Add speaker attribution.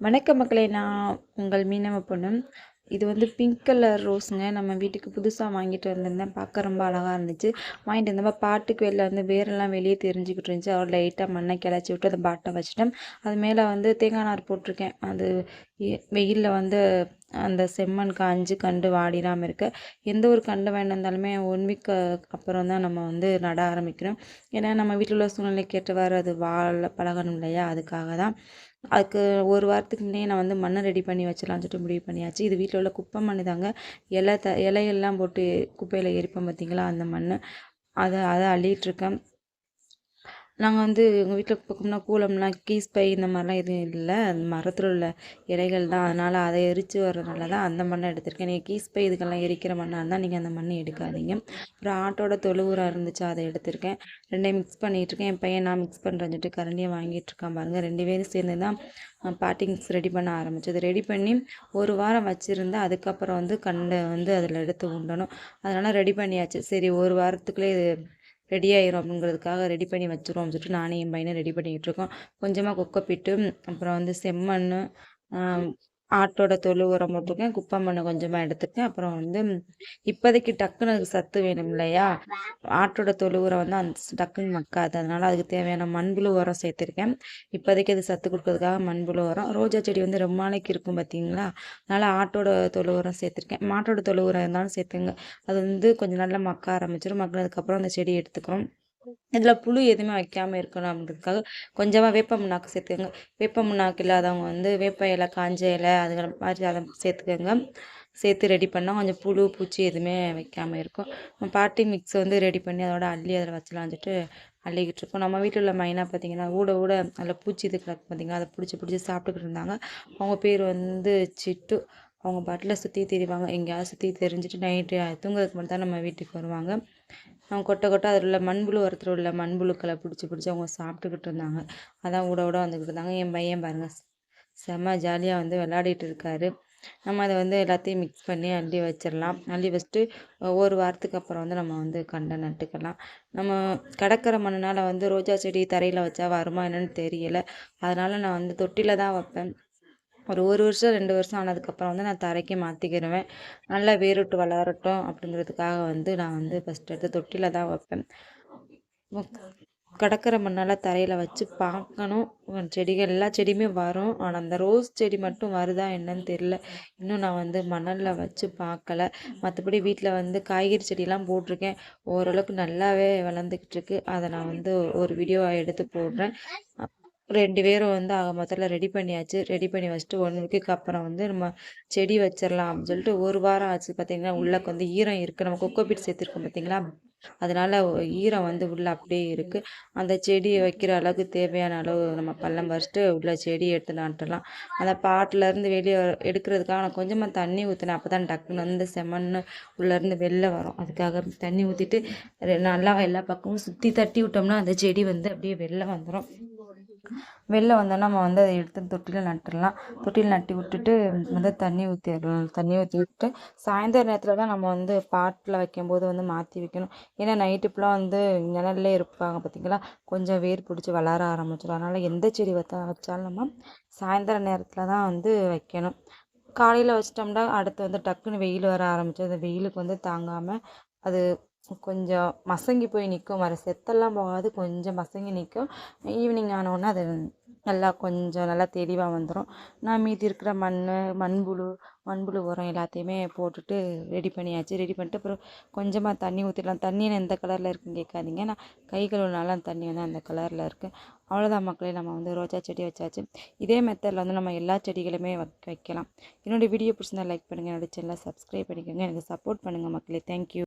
Speaker 1: வணக்கம் மக்களே நான் உங்கள் மீனவ பொண்ணு. இது வந்து பிங்க் கலர் ரோஸுங்க நம்ம வீட்டுக்கு புதுசாக வாங்கிட்டு வந்திருந்தேன். பார்க்க ரொம்ப அழகாக இருந்துச்சு. வாங்கிட்டு வந்தப்போ பாட்டுக்கு வெளில வந்து வேரெல்லாம் வெளியே தெரிஞ்சுக்கிட்டு இருந்துச்சு. அவர் லைட்டாக மண்ணை கிளச்சி விட்டு அந்த பாட்டை வச்சுட்டேன். அது மேலே வந்து தேங்காய் நார் போட்டிருக்கேன். அது வெயிலில் வந்து அந்த செம்மண் காஞ்சு கண்டு வாடிடாமல் இருக்க. எந்த ஒரு கண்டு வேண்டியிருந்தாலுமே ஒன் வீக் அப்புறம் தான் நம்ம வந்து நட ஆரம்பிக்கிறோம். ஏன்னா நம்ம வீட்டில் உள்ள சூழ்நிலைக்கு கேட்டவாறு அது வாழ பழகணும் இல்லையா? அதுக்காக தான். அதுக்கு ஒரு வாரத்துக்கு முன்னே நான் வந்து மண்ணை ரெடி பண்ணி வச்சிடலான்னு சொல்லிட்டு முடிவு பண்ணியாச்சு. இது வீட்டில் உள்ள குப்பை மண் தாங்க. இலை த இலையெல்லாம் போட்டு குப்பையில் எரிப்போம் பார்த்தீங்களா அந்த மண் அதை அதை அள்ளிகிட்ருக்கேன் நாங்கள் வந்து எங்கள் வீட்டில் பக்கம்னா கூலம்லாம் கீஸ் பை இந்த மாதிரிலாம் எதுவும் இல்லை. அந்த மரத்தில் உள்ள இலைகள் தான். அதனால் அதை எரித்து வர்றதுனால தான் அந்த மண்ணை எடுத்திருக்கேன். நீங்கள் கீஸ் பை இதுக்கெல்லாம் எரிக்கிற மண்ணாக இருந்தால் நீங்கள் அந்த மண்ணை எடுக்காதீங்க. அப்புறம் ஆட்டோட தொழு இருந்துச்சு அதை எடுத்திருக்கேன். ரெண்டையும் மிக்ஸ் பண்ணிகிட்ருக்கேன் என் பையன் நான் மிக்ஸ் பண்ணுறேன்னு சொல்லிட்டு கரண்டியை வாங்கிட்டுருக்கான் பாருங்கள் ரெண்டு பேரும் சேர்ந்து தான் பாட்டி மிக்ஸ் ரெடி பண்ண ஆரம்பித்தது ரெடி பண்ணி ஒரு வாரம் வச்சுருந்து அதுக்கப்புறம் வந்து கண்டை வந்து அதில் எடுத்து உண்டணும். அதனால் ரெடி பண்ணியாச்சு. சரி ஒரு வாரத்துக்குள்ளே இது ரெடி ஆயிரும் அப்படிங்கிறதுக்காக ரெடி பண்ணி வச்சுருவோம் சொல்லிட்டு நானே என் பையனை ரெடி பண்ணிக்கிட்டு இருக்கோம். கொஞ்சமாக கொக்கப்பிட்டு அப்புறம் வந்து செம்மண் ஆட்டோட தொழு உரம் போட்டிருக்கேன் குப்பை மண்ணை கொஞ்சமாக எடுத்துருக்கேன் அப்புறம் வந்து இப்போதைக்கு டக்குன்னு சத்து வேணும் இல்லையா? ஆட்டோட தொழு உரம் வந்து அந்த டக்குன்னு மக்காது. அதனால் அதுக்கு தேவையான மண்புழு உரம் சேர்த்துருக்கேன். இப்போதைக்கு அது சத்து கொடுக்கறதுக்காக மண்புழு உரம். ரோஜா செடி வந்து ரொம்ப நாளைக்கு இருக்கும் பார்த்தீங்களா? அதனால் ஆட்டோட தொழு உரம் சேர்த்துருக்கேன். மாட்டோட தொழு உரம் இருந்தாலும் சேர்த்துங்க. அது வந்து கொஞ்சம் நல்லா மக்க ஆரம்பிச்சிடும் மக்கினதுக்கப்புறம் அந்த செடி எடுத்துக்கிறோம். இதில் புழு எதுவுமே வைக்காமல் இருக்கணும் அப்படின்றதுக்காக கொஞ்சமாக வேப்ப முன்னாக்கு சேர்த்துக்கோங்க. வேப்ப முன்னாக்கு இல்லாதவங்க வந்து வேப்ப இலை காஞ்ச இலை அதுகள் மாதிரி அதை சேர்த்துக்கோங்க. சேர்த்து ரெடி பண்ணால் கொஞ்சம் புழு பூச்சி எதுவுமே வைக்காமல் இருக்கும். பாட்டி மிக்ஸ் வந்து ரெடி பண்ணி அதோட அள்ளி அதில் வச்சலாம் வந்துட்டு அள்ளிக்கிட்டு இருக்கோம். நம்ம வீட்டில் உள்ள மைனாக பார்த்திங்கன்னா ஊட ஊட அதில் பூச்சி இது கிடக்கு பார்த்திங்கன்னா அதை பிடிச்சி பிடிச்சி சாப்பிட்டுக்கிட்டு இருந்தாங்க. அவங்க பேர் வந்து சிட்டு. அவங்க பாட்டில் சுற்றி தெரிவாங்க. எங்கேயாவது சுற்றி தெரிஞ்சுட்டு நைட்டு தூங்குறதுக்கு மட்டும் தான் நம்ம வீட்டுக்கு வருவாங்க. அவங்க கொட்டை கொட்டை அதில் உள்ள மண்புழு உரத்தில் உள்ள மண்புழுக்களை பிடிச்சி பிடிச்சி அவங்க சாப்பிட்டுக்கிட்டு இருந்தாங்க. அதான் ஊட ஊட வந்துக்கிட்டு இருந்தாங்க. என் பையன் பாருங்கள் செம்ம ஜாலியாக வந்து விளையாடிட்டு இருக்காரு. நம்ம அதை வந்து எல்லாத்தையும் மிக்ஸ் பண்ணி அள்ளி வச்சிடலாம். அள்ளி வச்சுட்டு ஒரு வாரத்துக்கு அப்புறம் வந்து நம்ம வந்து கண்டை நட்டுக்கலாம். நம்ம கடற்கரை மண்ணுனால் வந்து ரோஜா செடி தரையில் வச்சா வருமா என்னன்னு தெரியலை. அதனால் நான் வந்து தொட்டியில் தான் வைப்பேன். ஒரு ஒரு வருஷம் ரெண்டு வருஷம் ஆனதுக்கப்புறம் வந்து நான் தரைக்கு மாற்றிக்கிடுவேன் நல்லா வேறுட்டு வளரட்டும் அப்படிங்கிறதுக்காக வந்து நான் வந்து ஃபஸ்ட் எடுத்து தொட்டியில் தான் வைப்பேன். கடற்கரை மண்ணால் தரையில் வச்சு பார்க்கணும். செடிகள் எல்லா செடியுமே வரும். ஆனால் அந்த ரோஸ் செடி மட்டும் வருதா என்னன்னு தெரில இன்னும் நான் வந்து மணலில் வச்சு பார்க்கல. மற்றபடி வீட்டில் வந்து காய்கறி செடியெலாம் போட்டிருக்கேன். ஓரளவுக்கு நல்லாவே வளர்ந்துக்கிட்டு இருக்கு. அதை நான் வந்து ஒரு வீடியோவாக எடுத்து போடுறேன். ரெண்டு பேரும் வந்து ஆக மொத்தத்தில் ரெடி பண்ணியாச்சு. ரெடி பண்ணி வச்சுட்டு ஒன் வீக்குக்கு அப்புறம் வந்து நம்ம செடி வச்சிடலாம் அப்படின்னு சொல்லிட்டு ஒரு வாரம் ஆச்சு பார்த்தீங்கன்னா உள்ளக்கு வந்து ஈரம் இருக்குது நம்ம கொக்கோ பீட் சேர்த்துருக்கோம் பார்த்தீங்களா அதனால் ஈரம் வந்து உள்ளே அப்படியே இருக்குது அந்த செடி வைக்கிற அளவுக்கு தேவையான அளவு நம்ம பள்ளம் பறிச்சுட்டு உள்ள செடி எடுத்து நட்டுடலாம் அந்த பாட்டிலேருந்து வெளியே எடுக்கிறதுக்காக நான் கொஞ்சமாக தண்ணி ஊற்றினேன் அப்போ தான் டக்குன்னு வந்து செம்மண்ணு உள்ளேருந்து வெளில வரும். அதுக்காக தண்ணி ஊற்றிட்டு நல்லா எல்லா பக்கமும் சுற்றி தட்டி விட்டோம்னா அந்த செடி வந்து அப்படியே வெளில வந்துடும் வெளில வந்தோன்னா நம்ம வந்து அதை எடுத்து தொட்டியில் நட்டுடலாம் தொட்டியில் நட்டி விட்டுட்டு வந்து தண்ணி ஊற்றிடலாம் தண்ணி ஊற்றி விட்டு சாயந்தர நேரத்தில் தான் நம்ம வந்து பாட்டில் வைக்கும்போது வந்து மாற்றி வைக்கணும். ஏன்னா நைட்டு ஃபுல்லாக வந்து நிழல்லே இருப்பாங்க பார்த்திங்களா கொஞ்சம் வேர் பிடிச்சி வளர ஆரம்பிச்சிடும் அதனால் எந்த செடி வைத்தா வச்சாலும் நம்ம சாயந்தர நேரத்தில் தான் வந்து வைக்கணும். காலையில் வச்சிட்டோம்னா அடுத்து வந்து டக்குன்னு வெயில் வர ஆரம்பிச்சு அந்த வெயிலுக்கு வந்து தாங்காமல் அது கொஞ்சம் மசங்கி போய் நிற்கும் வர செத்தெல்லாம் போகாது. கொஞ்சம் மசங்கி நிற்கும் ஈவினிங் ஆனவுடனே அது நல்லா கொஞ்சம் நல்லா தெளிவாக வந்துடும் நான் மீதி இருக்கிற மண் மண்புழு மண்புழு உரம் எல்லாத்தையுமே போட்டுட்டு ரெடி பண்ணியாச்சு. ரெடி பண்ணிட்டு அப்புறம் கொஞ்சமாக தண்ணி ஊற்றிடலாம் தண்ணி எந்த கலரில் இருக்குன்னு கேட்காதீங்க. நான் கை கழுவுனால தண்ணி வந்து அந்த கலரில் இருக்குது அவ்வளோதான் மக்களே. நம்ம வந்து ரோஜா செடி வச்சாச்சு. இதே மெத்தடில் வந்து நம்ம எல்லா செடிகளுமே வைக்கலாம். என்னோடய வீடியோ பிடிச்சிருந்தா லைக் பண்ணுங்கள் என்னோடய சேனலை சப்ஸ்கிரைப் பண்ணிக்கோங்க. எனக்கு சப்போர்ட் பண்ணுங்கள் மக்களே. தேங்க்யூ